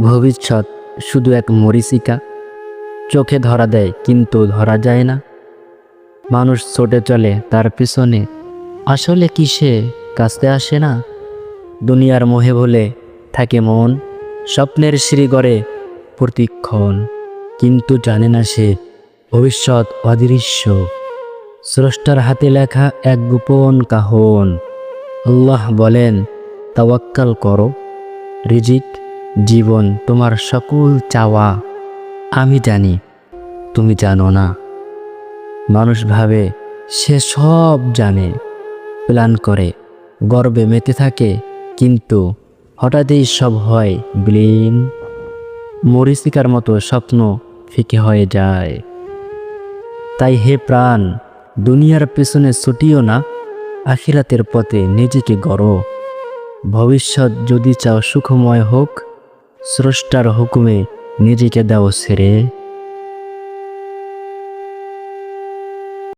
ভবিষ্যৎ শুধু এক মরিচিকা। চোখে ধরা দেয় কিন্তু ধরা যায় না। মানুষ ছোটে চলে তার পিছনে। আসলে কি সে কাছতে আসে না? দুনিয়ার মোহে ভুলে থাকে মন। স্বপ্নের শ্রীগড়ে প্রতিক্ষণ। কিন্তু জানে না সে ভবিষ্যৎ অদৃশ্য। স্রষ্টার হাতে লেখা এক গোপন কাহন। আল্লাহ বলেন, তাওয়াক্কাল করো। রিজিক জীবন তোমার সকল চাওয়া। আমি জানি, তুমি জানো না। মানুষ ভাবে, সে সব জানে, প্ল্যান করে, গর্বে মেতে থাকে, কিন্তু হঠাৎই সব হয় ব্লিন। মরিচিকার মতো স্বপ্ন ফিকে হয়ে যায়। তাই হে প্রাণ, দুনিয়ার পেছনে ছুটিও না, আখিরাতের পথে নিজেকে গড়ো। ভবিষ্যৎ যদি চাও সুখময় হোক স্রষ্টার হুকুমে নিজেকে দাও ছেড়ে